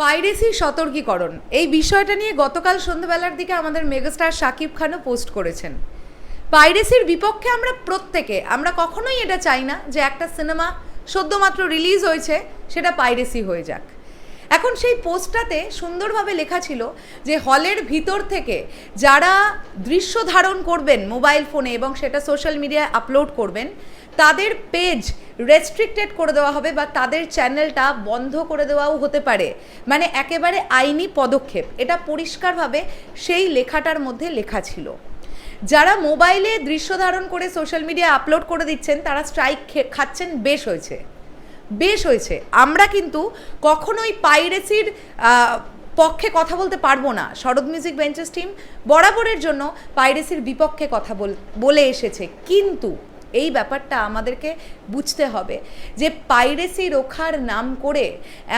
Piracy সতর্কীকরণ। এই বিষয়টা নিয়ে গতকাল সন্ধ্যাবেলার দিকে আমাদের মেগাস্টার শাকিব খানও পোস্ট করেছেন। পাইরেসির বিপক্ষে আমরা প্রত্যেকে, আমরা কখনোই এটা চাই না যে একটা সিনেমা সদ্যমাত্র রিলিজ হয়েছে, সেটা পাইরেসি হয়ে যাক। এখন সেই পোস্টটাতে সুন্দরভাবে লেখা ছিল যে হলের ভিতর থেকে যারা দৃশ্য ধারণ করবেন মোবাইল ফোনে এবং সেটা সোশ্যাল মিডিয়ায় আপলোড করবেন তাদের পেজ রেস্ট্রিক্টেড করে দেওয়া হবে বা তাদের চ্যানেলটা বন্ধ করে দেওয়াও হতে পারে। মানে একেবারে আইনি পদক্ষেপ। এটা পরিষ্কারভাবে সেই লেখাটার মধ্যে লেখা ছিল। যারা মোবাইলে দৃশ্য ধারণ করে সোশ্যাল মিডিয়া আপলোড করে দিচ্ছেন, তারা স্ট্রাইক খাচ্ছেন বেশ হয়েছে। বেশ হয়েছে। আমরা কিন্তু কখনোই পাইরেসির পক্ষে কথা বলতে পারব না। শরৎ মিউজিক বেঞ্চেস টিম বরাবরের জন্য পাইরেসির বিপক্ষে কথা বল- বলে এসেছে। কিন্তু এই ব্যাপারটা আমাদেরকে বুঝতে হবে যে পাইরেসি রোখার নাম করে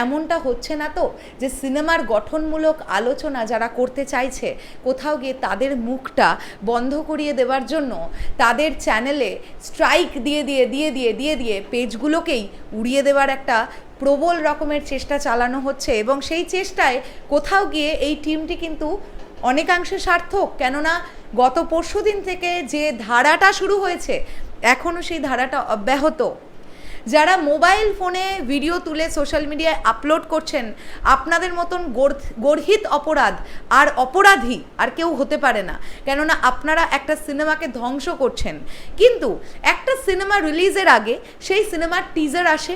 এমনটা হচ্ছে না তো যে সিনেমার গঠনমূলক আলোচনা যারা করতে চাইছে, কোথাও গিয়ে তাদের মুখটা বন্ধ করিয়ে দেওয়ার জন্য তাদের চ্যানেলে স্ট্রাইক দিয়ে দিয়ে দিয়ে দিয়ে দিয়ে দিয়ে পেজগুলোকেই উড়িয়ে দেওয়ার একটা প্রবল রকমের চেষ্টা চালানো হচ্ছে এবং সেই চেষ্টায় কোথাও গিয়ে এই টিমটি কিন্তু অনেকাংশে সার্থক। কেননা গত পরশু দিন থেকে যে ধারাটা শুরু হয়েছে এখনও সেই ধারাটা অব্যাহত। যারা মোবাইল ফোনে ভিডিও তুলে সোশ্যাল মিডিয়ায় আপলোড করছেন, আপনাদের মতন গর্হিত অপরাধ আর অপরাধী আর কেউ হতে পারে না। কেননা আপনারা একটা সিনেমাকে ধ্বংস করছেন। কিন্তু একটা সিনেমা রিলিজের আগে সেই সিনেমার টিজার আসে।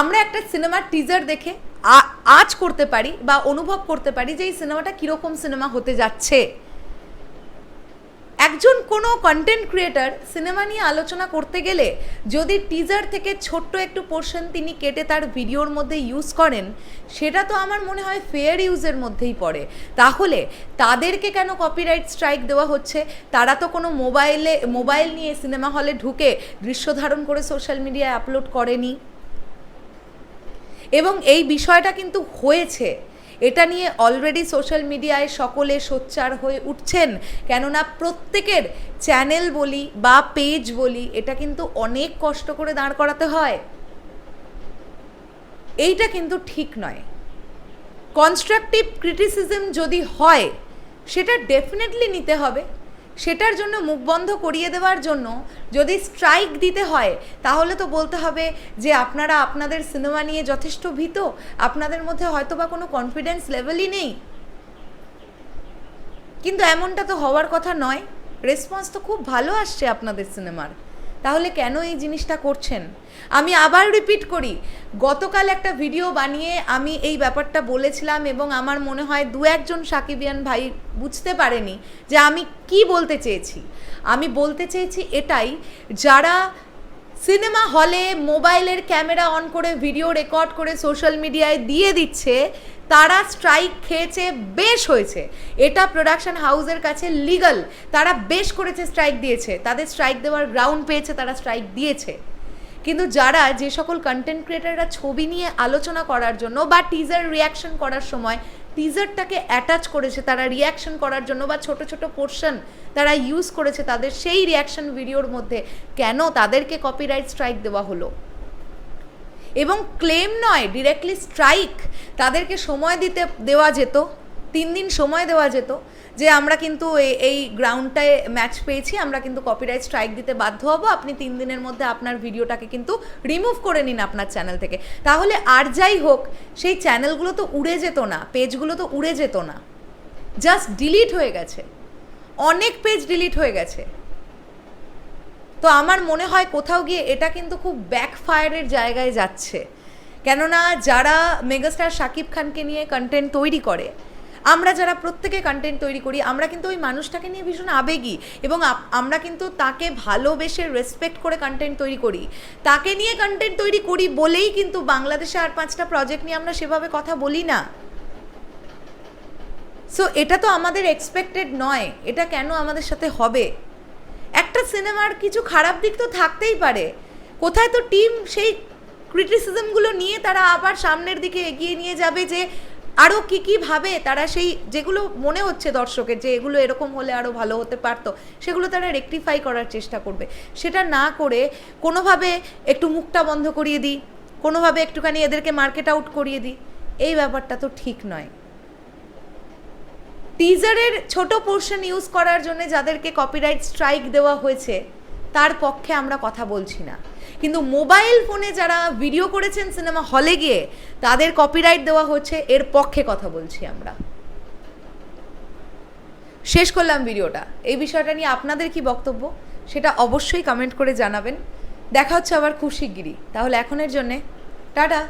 আমরা একটা সিনেমার টিজার দেখে আজ করতে পারি বা অনুভব করতে পারি যে এই সিনেমাটা কীরকম সিনেমা হতে যাচ্ছে। একজন কোনো কন্টেন্ট ক্রিয়েটার সিনেমা নিয়ে আলোচনা করতে গেলে যদি টিজার থেকে ছোট্ট একটু পোর্শন তিনি কেটে তার ভিডিওর মধ্যে ইউজ করেন, সেটা তো আমার মনে হয় ফেয়ার ইউজের মধ্যেই পড়ে। তাহলে তাদেরকে কেন কপিরাইট স্ট্রাইক দেওয়া হচ্ছে? তারা তো কোনো মোবাইলে মোবাইল নিয়ে সিনেমা হলে ঢুকে দৃশ্য ধারণ করে সোশ্যাল মিডিয়ায় আপলোড করেনি। এবং এই বিষয়টা কিন্তু হয়েছে। এটা নিয়ে অলরেডি সোশ্যাল মিডিয়ায় সকলে সোচ্চার হয়ে উঠছেন। কেননা প্রত্যেকের চ্যানেল বলি বা পেজ বলি, এটা কিন্তু অনেক কষ্ট করে দাঁড় করাতে হয়। এইটা কিন্তু ঠিক নয়। কনস্ট্রাকটিভ ক্রিটিসিজম যদি হয়, সেটা ডেফিনেটলি নিতে হবে। সেটার জন্য মুখ বন্ধ করিয়ে দেওয়ার জন্য যদি স্ট্রাইক দিতে হয়, তাহলে তো বলতে হবে যে আপনারা আপনাদের সিনেমা নিয়ে যথেষ্ট ভীত, আপনাদের মধ্যে হয়তো বা কোনো কনফিডেন্স লেভেলই নেই। কিন্তু এমনটা তো হওয়ার কথা নয়। রেসপন্স তো খুব ভালো আসছে আপনাদের সিনেমার তাহলে কেন এই জিনিসটা করছেন? আমি আবার রিপিট করি, গতকাল একটা ভিডিও বানিয়ে আমি এই ব্যাপারটা বলেছিলাম এবং আমার মনে হয় দু একজন সাকিবিয়ান ভাই বুঝতে পারেনি যে আমি কি বলতে চেয়েছি। আমি বলতে চেয়েছি এটাই, যারা সিনেমা হলে মোবাইলের ক্যামেরা অন করে, ভিডিও রেকর্ড করে সোশ্যাল মিডিয়ায় দিয়ে দিচ্ছে, তারা স্ট্রাইক খেয়েছে, বেশ হয়েছে। এটা প্রোডাকশন হাউসের কাছে লিগাল। তারা বেশ করেছে স্ট্রাইক দিয়েছে। তাদের স্ট্রাইক দেওয়ার গ্রাউন্ড পেয়েছে, তারা স্ট্রাইক দিয়েছে। কিন্তু যারা যে সকল কন্টেন্ট ক্রিয়েটাররা ছবি নিয়ে আলোচনা করার জন্য বা টিজার রিয়াকশন করার সময় টিজারটাকে অ্যাটাচ করেছে, তারা রিয়াকশন করার জন্য বা ছোট ছোট পোর্শন তারা ইউজ করেছে তাদের সেই রিয়াকশন ভিডিওর মধ্যে, কেন তাদেরকে কপিরাইট স্ট্রাইক দেওয়া হলো? এবং ক্লেম নয় ডিরেক্টলি স্ট্রাইক তাদেরকে সময় দিতে, দেওয়া যেত, তিন দিন সময় দেওয়া যেত যে আমরা কিন্তু এই গ্রাউন্ডটায় ম্যাচ পেয়েছি, আমরা কিন্তু কপিরাইট স্ট্রাইক দিতে বাধ্য হব। আপনি তিন দিনের মধ্যে আপনার ভিডিওটাকে কিন্তু রিমুভ করে নিন আপনার চ্যানেল থেকে। তাহলে আর যাই হোক, সেই চ্যানেলগুলো তো উড়ে যেত না পেজগুলো তো উড়ে যেত না। জাস্ট ডিলিট হয়ে গেছে। অনেক পেজ ডিলিট হয়ে গেছে। তো আমার মনে হয় কোথাও গিয়ে এটা কিন্তু খুব ব্যাকফায়ারের জায়গায় যাচ্ছে। কেননা যারা মেগাস্টার শাকিব খানকে নিয়ে কন্টেন্ট তৈরি করে আমরা যারা প্রত্যেকে কন্টেন্ট তৈরি করি, আমরা কিন্তু ওই মানুষটাকে নিয়ে ভীষণ আবেগী এবং আমরা কিন্তু তাকে ভালোবেসে রেসপেক্ট করে কন্টেন্ট তৈরি করি। তাকে নিয়ে কন্টেন্ট তৈরি করি বলেই কিন্তু বাংলাদেশে আর পাঁচটা প্রজেক্ট নিয়ে আমরা সেভাবে কথা বলি না। সো এটা তো আমাদের এক্সপেক্টেড নয়, এটা কেন আমাদের সাথে হবে? একটা সিনেমার কিছু খারাপ দিক তো থাকতেই পারে। কোথায় তো টিম সেই ক্রিটিসিজমগুলো নিয়ে তারা আবার সামনের দিকে এগিয়ে নিয়ে যাবে যে আরও কী কী ভাবে তারা সেই যেগুলো মনে হচ্ছে দর্শকের যে এগুলো এরকম হলে আরও ভালো হতে পারতো, সেগুলো তারা রেকটিফাই করার চেষ্টা করবে। সেটা না করে কোনোভাবে একটু মুখটা বন্ধ করিয়ে দিই, কোনোভাবে একটুখানি এদেরকে মার্কেট আউট করিয়ে দিই, এই ব্যাপারটা তো ঠিক নয়। টিজারের ছোট পোর্শন ইউজ করার জন্য যাদেরকে কপিরাইট স্ট্রাইক দেওয়া হয়েছে, তার পক্ষে আমরা কথা বলছি না। কিন্তু মোবাইল ফোনে যারা ভিডিও করেছেন সিনেমা হলে গিয়ে তাদের কপিরাইট দেওয়া হচ্ছে, এর পক্ষে কথা বলছি আমরা। শেষ করলাম ভিডিওটা। এই বিষয়টা নিয়ে আপনাদের কি বক্তব্য? সেটা অবশ্যই কমেন্ট করে জানাবেন। দেখা হচ্ছে আবার খুব শিগগিরই। তাহলে এখনের জন্যে, টাটা!